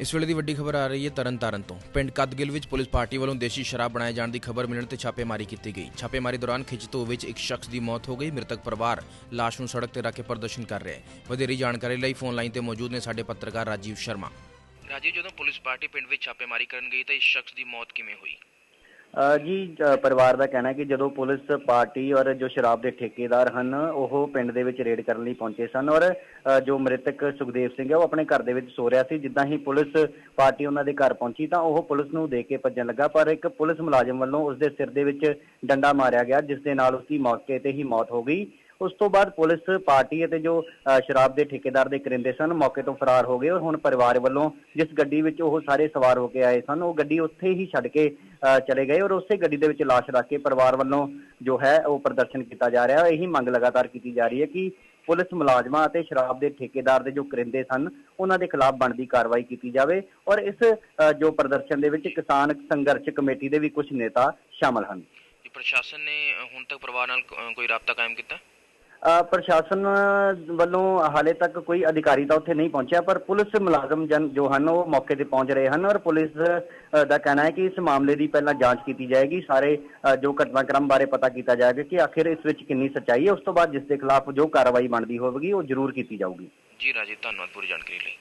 ਇਸ ਵੇਲੇ ਦੀ ਵੱਡੀ ਖਬਰ ਆ ਰਹੀ ਹੈ ਤਰਨਤਾਰਨ ਤੋਂ। ਪਿੰਡ ਕਦਗਿਲ ਵਿੱਚ ਪੁਲਿਸ ਪਾਰਟੀ ਵੱਲੋਂ ਦੇਸ਼ੀ ਸ਼ਰਾਬ ਬਣਾਏ ਜਾਣ ਦੀ ਖਬਰ ਮਿਲਣ ਤੇ ਛਾਪੇਮਾਰੀ ਕੀਤੀ ਗਈ। ਛਾਪੇਮਾਰੀ ਦੌਰਾਨ ਖਿੱਚਤੂ ਵਿੱਚ ਇੱਕ ਸ਼ਖਸ ਦੀ ਮੌਤ ਹੋ ਗਈ। ਮ੍ਰਿਤਕ ਪਰਿਵਾਰ ਲਾਸ਼ ਨੂੰ ਸੜਕ ਤੇ ਰੱਖ ਕੇ ਪ੍ਰਦਰਸ਼ਨ ਕਰ ਰਿਹਾ ਹੈ। ਵਧੇਰੀ ਜਾਣਕਾਰੀ ਲਈ ਫੋਨ ਲਾਈਨ ਤੇ ਮੌਜੂਦ ਨੇ ਸਾਡੇ ਪੱਤਰਕਾਰ ਰਾਜੀਵ ਸ਼ਰਮਾ। ਰਾਜੀਵ, ਜਦੋਂ ਪੁਲਿਸ ਪਾਰਟੀ ਪਿੰਡ ਵਿੱਚ ਛਾਪੇਮਾਰੀ ਕਰਨ ਗਈ ਤਾਂ ਇਸ ਸ਼ਖਸ ਦੀ ਮੌਤ ਕਿਵੇਂ ਹੋਈ? ਜੀ ਪਰਿਵਾਰ ਦਾ ਕਹਿਣਾ ਹੈ ਕਿ ਜਦੋਂ ਪੁਲਿਸ ਪਾਰਟੀ ਔਰ ਜੋ ਸ਼ਰਾਬ ਦੇ ਠੇਕੇਦਾਰ ਹਨ, ਉਹ ਪਿੰਡ ਦੇ ਵਿੱਚ ਰੇਡ ਕਰਨ ਲਈ ਪਹੁੰਚੇ ਸਨ ਔਰ ਜੋ ਮ੍ਰਿਤਕ ਸੁਖਦੇਵ ਸਿੰਘ ਹੈ, ਉਹ ਆਪਣੇ ਘਰ ਦੇ ਵਿੱਚ ਸੋ ਰਿਹਾ ਸੀ। ਜਿੱਦਾਂ ਹੀ ਪੁਲਿਸ ਪਾਰਟੀ ਉਹਨਾਂ ਦੇ ਘਰ ਪਹੁੰਚੀ ਤਾਂ ਉਹ ਪੁਲਿਸ ਨੂੰ ਦੇਖ ਕੇ ਭੱਜਣ ਲੱਗਾ, ਪਰ ਇੱਕ ਪੁਲਿਸ ਮੁਲਾਜ਼ਮ ਵੱਲੋਂ ਉਸ ਦੇ ਸਿਰ ਦੇ ਵਿੱਚ ਡੰਡਾ ਮਾਰਿਆ ਗਿਆ, ਜਿਸ ਦੇ ਨਾਲ ਉਸ ਦੀ ਮੌਕੇ ਤੇ ਹੀ ਮੌਤ ਹੋ ਗਈ। ਉਸ ਤੋਂ ਬਾਅਦ ਪੁਲਿਸ ਪਾਰਟੀ ਅਤੇ ਜੋ ਸ਼ਰਾਬ ਦੇ ਠੇਕੇਦਾਰ ਦੇ ਕਰਿੰਦੇ ਸਨ, ਮੌਕੇ ਤੋਂ ਫਰਾਰ ਹੋ ਗਏ ਔਰ ਹੁਣ ਪਰਿਵਾਰ ਵੱਲੋਂ ਜਿਸ ਗੱਡੀ ਵਿੱਚ ਉਹ ਸਾਰੇ ਸਵਾਰ ਹੋ ਕੇ ਆਏ ਸਨ, ਉਹ ਗੱਡੀ ਉੱਥੇ ਹੀ ਛੱਡ ਕੇ ਚਲੇ ਗਏ ਔਰ ਉਸੇ ਗੱਡੀ ਦੇ ਵਿੱਚ ਲਾਸ਼ ਰੱਖ ਕੇ ਪਰਿਵਾਰ ਵੱਲੋਂ ਜੋ ਹੈ ਉਹ ਪ੍ਰਦਰਸ਼ਨ ਕੀਤਾ ਜਾ ਰਿਹਾ। ਹੈ ਇਹੀ ਮੰਗ ਲਗਾਤਾਰ ਕੀਤੀ ਜਾ ਰਹੀ ਹੈ ਕਿ ਪੁਲਿਸ ਮੁਲਾਜ਼ਮਾਂ ਅਤੇ ਸ਼ਰਾਬ ਦੇ ਠੇਕੇਦਾਰ ਦੇ ਜੋ ਕਰਿੰਦੇ ਸਨ, ਉਹਨਾਂ ਦੇ ਖਿਲਾਫ ਬਣਦੀ ਕਾਰਵਾਈ ਕੀਤੀ ਜਾਵੇ ਔਰ ਇਸ ਜੋ ਪ੍ਰਦਰਸ਼ਨ ਦੇ ਵਿੱਚ ਕਿਸਾਨ ਸੰਘਰਸ਼ ਕਮੇਟੀ ਦੇ ਵੀ ਕੁਝ ਨੇਤਾ ਸ਼ਾਮਲ ਹਨ। ਪ੍ਰਸ਼ਾਸਨ ਨੇ ਹੁਣ ਤੱਕ ਪਰਿਵਾਰ ਨਾਲ ਕੋਈ ਰਾਬਤਾ ਕਾਇਮ ਕੀਤਾ? ਪ੍ਰਸ਼ਾਸਨ ਵੱਲੋਂ ਹਾਲੇ ਤੱਕ ਕੋਈ ਅਧਿਕਾਰੀ ਤਾਂ ਉੱਥੇ ਨਹੀਂ ਪਹੁੰਚਿਆ, ਪਰ ਪੁਲਿਸ ਮੁਲਾਜ਼ਮ ਜਨ ਜੋ ਹਨ, ਉਹ ਮੌਕੇ ਤੇ ਪਹੁੰਚ ਰਹੇ ਹਨ ਔਰ ਪੁਲਿਸ ਦਾ ਕਹਿਣਾ ਹੈ ਕਿ ਇਸ ਮਾਮਲੇ ਦੀ ਪਹਿਲਾਂ ਜਾਂਚ ਕੀਤੀ ਜਾਏਗੀ, ਸਾਰੇ ਜੋ ਘਟਨਾਕ੍ਰਮ ਬਾਰੇ ਪਤਾ ਕੀਤਾ ਜਾਏਗਾ ਕਿ ਆਖਿਰ ਇਸ ਵਿੱਚ ਕਿੰਨੀ ਸੱਚਾਈ ਹੈ, ਉਸ ਤੋਂ ਬਾਅਦ ਜਿਸ ਦੇ ਖਿਲਾਫ ਜੋ ਕਾਰਵਾਈ ਬਣਦੀ ਹੋਵੇਗੀ, ਉਹ ਜ਼ਰੂਰ ਕੀਤੀ ਜਾਊਗੀ। ਜੀ ਰਾਜੀਵ ਧੰਨਵਾਦ ਪੂਰੀ ਜਾਣਕਾਰੀ ਲਈ।